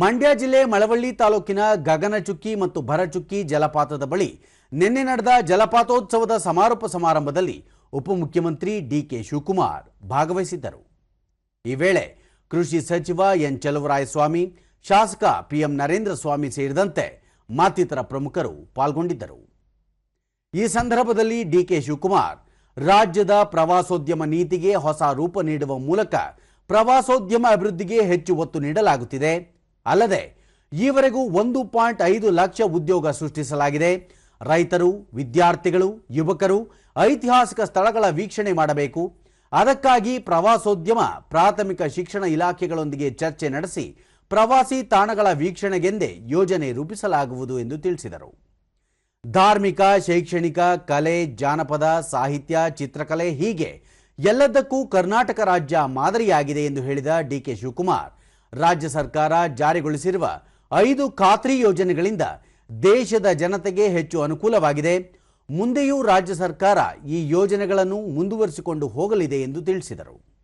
ಮಂಡ್ಯ ಜಿಲ್ಲೆ ಮಳವಳ್ಳಿ ತಾಲೂಕಿನ ಗಗನಚುಕ್ಕಿ ಮತ್ತು ಭರಚುಕ್ಕಿ ಜಲಪಾತದ ಬಳಿ ನಿನ್ನೆ ನಡೆದ ಜಲಪಾತೋತ್ಸವದ ಸಮಾರೋಪ ಸಮಾರಂಭದಲ್ಲಿ ಉಪಮುಖ್ಯಮಂತ್ರಿ ಡಿಕೆ ಶಿವಕುಮಾರ್ ಭಾಗವಹಿಸಿದ್ದರು. ಈ ವೇಳೆ ಕೃಷಿ ಸಚಿವ ಎನ್ ಚಲುವರಾಯಸ್ವಾಮಿ, ಶಾಸಕ ಪಿಎಂ ನರೇಂದ್ರ ಸ್ವಾಮಿ ಸೇರಿದಂತೆ ಮತ್ತಿತರ ಪ್ರಮುಖರು ಪಾಲ್ಗೊಂಡಿದ್ದರು. ಈ ಸಂದರ್ಭದಲ್ಲಿ ಡಿಕೆ ಶಿವಕುಮಾರ್, ರಾಜ್ಯದ ಪ್ರವಾಸೋದ್ಯಮ ನೀತಿಗೆ ಹೊಸ ರೂಪ ನೀಡುವ ಮೂಲಕ ಪ್ರವಾಸೋದ್ಯಮ ಅಭಿವೃದ್ಧಿಗೆ ಹೆಚ್ಚು ಒತ್ತು ನೀಡಲಾಗುತ್ತಿದೆ. ಅಲ್ಲದೆ, ಈವರೆಗೂ ಒಂದು ಪಾಯಿಂಟ್ ಐದು ಲಕ್ಷ ಉದ್ಯೋಗ ಸೃಷ್ಟಿಸಲಾಗಿದೆ. ರೈತರು, ವಿದ್ಯಾರ್ಥಿಗಳು, ಯುವಕರು ಐತಿಹಾಸಿಕ ಸ್ಥಳಗಳ ವೀಕ್ಷಣೆ ಮಾಡಬೇಕು. ಅದಕ್ಕಾಗಿ ಪ್ರವಾಸೋದ್ಯಮ, ಪ್ರಾಥಮಿಕ ಶಿಕ್ಷಣ ಇಲಾಖೆಗಳೊಂದಿಗೆ ಚರ್ಚೆ ನಡೆಸಿ ಪ್ರವಾಸಿ ತಾಣಗಳ ವೀಕ್ಷಣೆಗೆಂದೇ ಯೋಜನೆ ರೂಪಿಸಲಾಗುವುದು ಎಂದು ತಿಳಿಸಿದರು. ಧಾರ್ಮಿಕ, ಶೈಕ್ಷಣಿಕ, ಕಲೆ, ಜಾನಪದ, ಸಾಹಿತ್ಯ, ಚಿತ್ರಕಲೆ ಹೀಗೆ ಎಲ್ಲದಕ್ಕೂ ಕರ್ನಾಟಕ ರಾಜ್ಯ ಮಾದರಿಯಾಗಿದೆ ಎಂದು ಹೇಳಿದ ಡಿಕೆ ಶಿವಕುಮಾರ್. ರಾಜ್ಯ ಸರ್ಕಾರ ಜಾರಿಗೊಳಿಸಿರುವ ಐದು ಖಾತ್ರಿ ಯೋಜನೆಗಳಿಂದ ದೇಶದ ಜನತೆಗೆ ಹೆಚ್ಚು ಅನುಕೂಲವಾಗಿದೆ. ಮುಂದೆಯೂ ರಾಜ್ಯ ಸರ್ಕಾರ ಈ ಯೋಜನೆಗಳನ್ನು ಮುಂದುವರಿಸಿಕೊಂಡು ಹೋಗಲಿದೆ ಎಂದು ತಿಳಿಸಿದರು.